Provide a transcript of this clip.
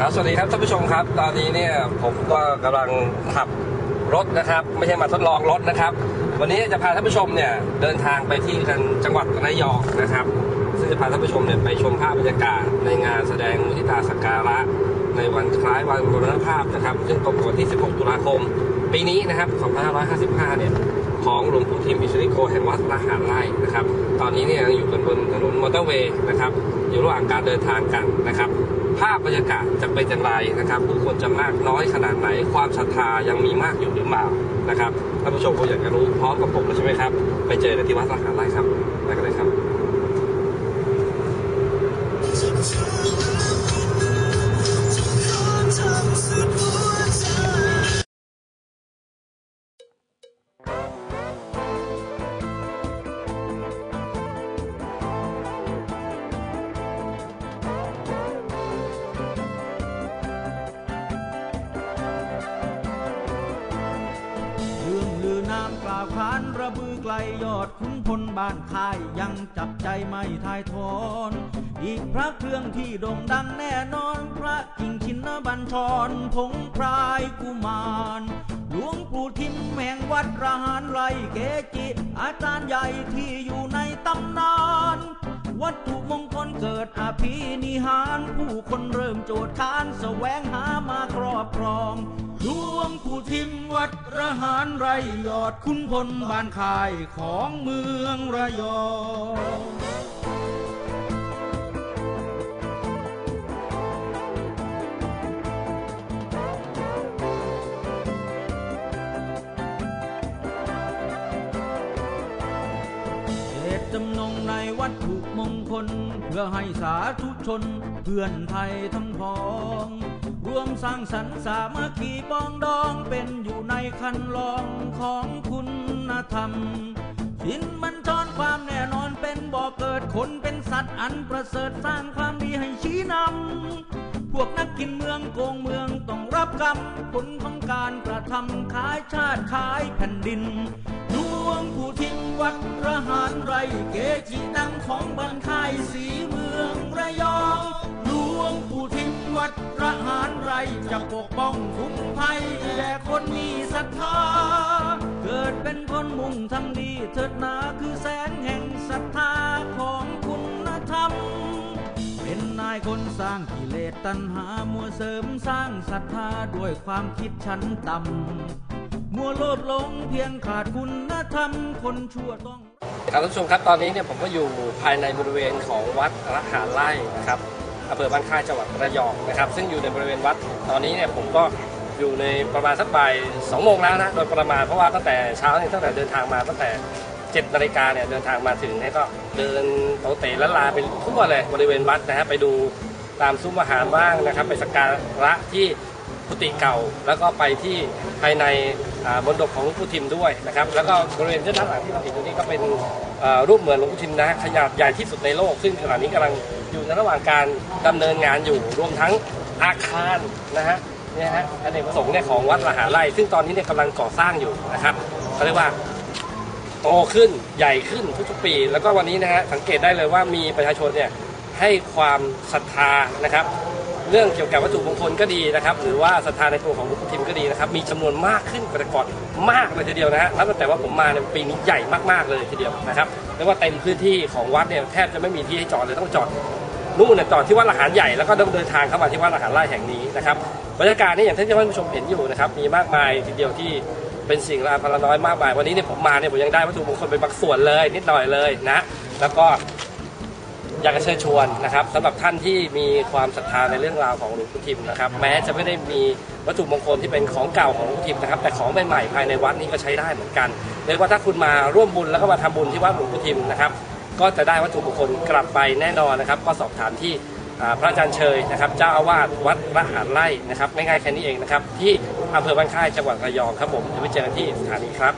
ครับสวัสดีครับท่านผู้ชมครับ ตอนนี้เนี่ยผมก็กำลังขับรถนะครับ ไม่ใช่มาทดลองรถนะครับ วันนี้จะพาท่านผู้ชมเนี่ยเดินทางไปที่จังหวัดระยองนะครับ ซึ่งจะพาท่านผู้ชมเนี่ยไปชมภาพบรรยากาศในงานแสดงมุทิตาสักการะ ในวันคล้ายวันมรณภาพนะครับ ซึ่งตรงกับวันที่ 16 ตุลาคม ปีนี้นะครับ 2555 เนี่ย ของหลวงปู่ทิมอิสริโกแห่งวัดระหารไร่นะครับ ตอนนี้เนี่ยอยู่กันบนถนนมอเตอร์เวย์นะครับ อยู่ระหว่างการเดินทางกันนะครับ ภาพบรรยากาศจะเป็นอย่างไรนะครับผู้คนจะมากน้อยขนาดไหน ความศรัทธายังมีมากอยู่หรือเปล่านะครับท่านผู้ชมคงอยากจะรู้พร้อมกับผมแล้วใช่ไหมครับ ไปเจอกันที่วัดระหารไร่ครับไปกันเลยครับ นามกล่าวขานระบือไกลยอดขุนพลบ้านค่ายยังจับใจไม่ทายทอนอีกพระเครื่องที่โด่งดังแน่นอนพระกิ่งชินบัญชรผงพรายกุมารหลวงปู่ทิมแห่งวัดระหารไรเกจิ อาจารย์ใหญ่ที่อยู่ในตำนาน วัตถุมงคลเกิดอภินิหาร ผู้คนเริ่มโจทย์ค้านแสวงหามาครอบครองหลวงปู่ทิมวัดระหารไรยอดคุณพลบ้านคายของเมืองระยอง จำนงในวัตถุมงคล เพื่อให้สาธุชน เพื่อนไทยทั้งพ้อง รวมสร้างสรรค์สามัคคีปองดองเป็นอยู่ในคันลองของคุณธรรมสินมันชอนความแน่นอนเป็นบ่อเกิดคนเป็นสัตว์อันประเสริฐสร้างความดีให้ชี้นำ พวกนักกินเมืองโกงเมืองต้องรับกรรมผลของการกระทำขายชาติขายแผ่นดิน วงผู้ทิ้งวัดระหารไรเกจิดังของบ้านค่ายสีเมืองระยองหลวงผู้ทิ้งวัดระหารไรจะปกป้องคุ้มภัยแด่คนมีศรัทธา เกิดเป็นคนมุ่งทำดีเถิดนาคือแสงแห่งศรัทธาของคุณธรรม เป็นนายคนสร้างกิเลสตัณหามัวเสริมสร้างศรัทธาด้วยความคิดชั้นต่ำ มัวโลดหลงเพียงขาดคุณธรรมคนชั่วต้อง ครับท่านผู้ชมครับตอนนี้เนี่ยผมก็อยู่ภายในบริเวณของวัดระหารไร่นะครับอำเภอบ้านค่ายจังหวัดระยองนะครับ ซึ่งอยู่ในบริเวณวัดตอนนี้เนี่ยผมก็อยู่ในประมาณสักบ่ายสองโมงแล้วนะโดยประมาณเพราะว่าตั้งแต่เช้าเนี่ยตั้งแต่เดินทางมาตั้งแต่7นาฬิกาเนี่ยเดินทางมาถึงเนี่ยก็เดินโตเตะละลาไปทั่วเลยบริเวณวัดนะฮะไปดูตามซุ้มอาหารบ้างนะครับ ไปสักการะที่ กุฏิเก่า แล้วก็ไปที่ภายในมณฑปของหลวงปู่ทิมด้วยนะครับ แล้วก็บริเวณด้านหลังที่เราเห็นอยู่นี้ก็เป็นรูปเหมือนหลวงปู่ทิมนะขนาดใหญ่ที่สุดในโลก ซึ่งขณะนี้กำลังอยู่ในระหว่างการดำเนินงานอยู่รวมทั้งอาคารนะฮะเนี่ยฮะอเนกประสงค์เนี่ยของวัดมหาไร่ซึ่งตอนนี้เนี่ยกำลังก่อสร้างอยู่นะครับเขาเรียกว่าโตขึ้นใหญ่ขึ้นทุกๆปี แล้วก็วันนี้นะฮะสังเกตได้เลยว่ามีประชาชนเนี่ยให้ความศรัทธานะครับ เรื่องเกี่ยวกับวัตถุมงคลก็ดีนะครับ หรือว่าศรัทธาในตัวของหลวงปู่ทิมก็ดีนะครับ มีจำนวนมากขึ้นกว่าแต่ก่อนมากเลยทีเดียวนะฮะนับตั้งแต่ว่าผมมาในยปีนี้ใหญ่มากๆเลยทีเดียวนะครับเรียกว่าเต็มพื้นที่ของวัดเนี่ยแทบจะไม่มีที่ให้จอดเลยต้องจอด นู่นน่ะจอดที่วัดละหารใหญ่แล้วก็เดินทางเข้ามาที่วัดละหารไร่แห่งนี้นะครับบรรยากาศนี่อย่างที่ท่านผู้ชมเห็นอยู่นะครับมีมากมายทีเดียวที่เป็นสิ่งราวพลน้อยมากมายวันนี้เนี่ยผมมาเนี่ยผมยังได้วัตถุมงคลไปบางส่วนเลยนิดหน่อยเลยนะแล้วก็ อยากจะเชิญชวนนะครับสำหรับท่านที่มีความศรัทธาในเรื่องราวของหลวงปู่ทิมนะครับ แม้จะไม่ได้มีวัตถุมงคลที่เป็นของเก่าของหลวงปู่ทิมนะครับแต่ของใหม่ๆภายในวัดนี้ก็ใช้ได้เหมือนกันเรียกว่าถ้าคุณมาร่วมบุญแล้วก็มาทำบุญที่วัดหลวงปู่ทิมนะครับก็จะได้วัตถุมงคลกลับไปแน่นอนนะครับ ก็สอบถามที่พระอาจารย์เชยนะครับเจ้าอาวาสวัดระหารไร่นะครับง่ายๆแค่นี้เองนะครับที่อำเภอบ้านค่ายจังหวัดระยองครับผมเดี๋ยวไปเจอกันที่สถานีครับ